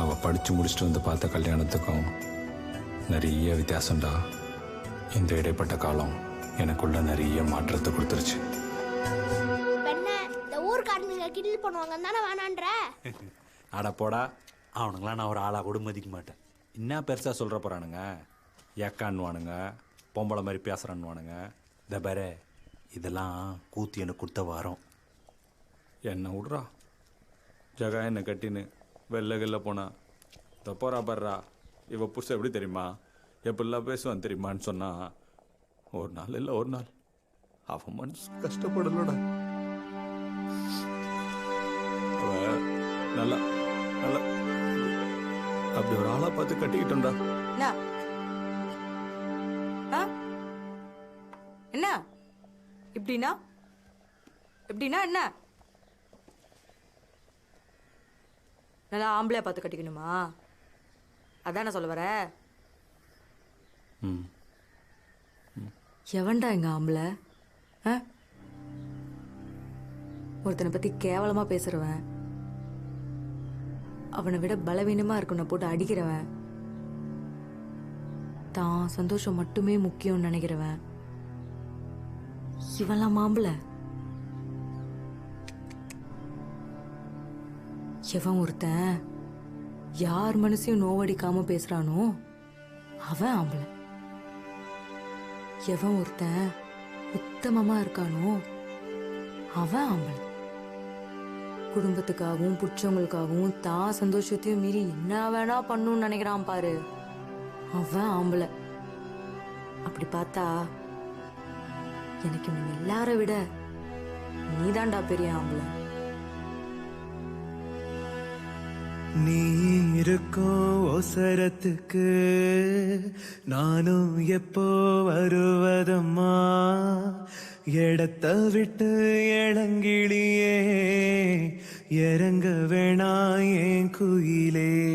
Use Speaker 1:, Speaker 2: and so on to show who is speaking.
Speaker 1: அவள் படித்து முடிச்சுட்டு வந்து பார்த்த கல்யாணத்துக்கும் நிறைய வித்தியாசம்டா. இந்த இடைப்பட்ட காலம் எனக்குள்ள நிறைய மாற்றத்தை கொடுத்துருச்சு.
Speaker 2: பெண்ண இந்த ஊர்க்காரனுங்க கிண்டல் பண்ணுவாங்க தானே வேணான்ற?
Speaker 1: அட போடா. அவனுங்களாம் நான் ஒரு ஆளாக கூட மதிக்க மாட்டேன். என்ன பெருசாக சொல்கிற போகிறானுங்க ஏக்கான்னுவானுங்க பொம்பளை மாதிரி பேசுகிறான்னுவானுங்க இந்த பாரு இதெல்லாம் கூத்து எனக்கு கொடுத்த வாரம். என்ன விட்றா? ஜகா என்ன கட்டின்னு. வெளில வெளில போனான் இந்த போறா பர்றா இவள் புருஷன் எப்படி தெரியுமா? எப்படிலாம் பேசுவான் தெரியுமான்னு சொன்னா ஒரு நாள் இல்லை ஒரு நாள். அவன் மனசு கஷ்டப்படலடா. அவ நல்லா நல்லா அப்படி ஒரு ஆளா பார்த்து கட்டிக்கிட்டோம்டா.
Speaker 3: என்ன? ஆ? என்ன? இப்படின்னா? எப்படின்னா என்ன? நல்லா ஆம்பளையா பார்த்து கட்டிக்கணுமா? அதானே சொல்ல வர
Speaker 1: ம்.
Speaker 3: எவன்டா எங்க ஆம்பளை? ஒருத்தனை பத்தி கேவலமா பேசுறவன். அவனை விட பலவீனமா இருக்கவனை போட்டு அடிக்கிறவன். தான் சந்தோஷம் மட்டுமே முக்கியம்னு நினைக்கிறவன். இவன்லாம் மாம்பளை எவன் ஒருத்தன்? யார் மனசையும் நோவடிக்காம பேசுறானோ அவன் ஆம்பளை. எவன் ஒருத்தன் உத்தமமா இருக்கானோ அவன் ஆம்பளை. குடும்பத்துக்காகவும் புற்றவங்களுக்காகவும் தான் சந்தோஷத்தையும் மீறி என்ன வேணா பண்ணுன்னு நினைக்கிறான் பாரு. அவன் ஆம்பளை. அப்படி பார்த்தா எனக்கு இன்னும் எல்லார விட நீதான்டா பெரிய ஆம்பளை.
Speaker 4: நீ இருக்கும் ஒசரத்துக்கு நானும் எப்போ வருவதம்மா? இடத்த விட்டு இளங்கிளியே இறங்க வேணா என் குயிலே.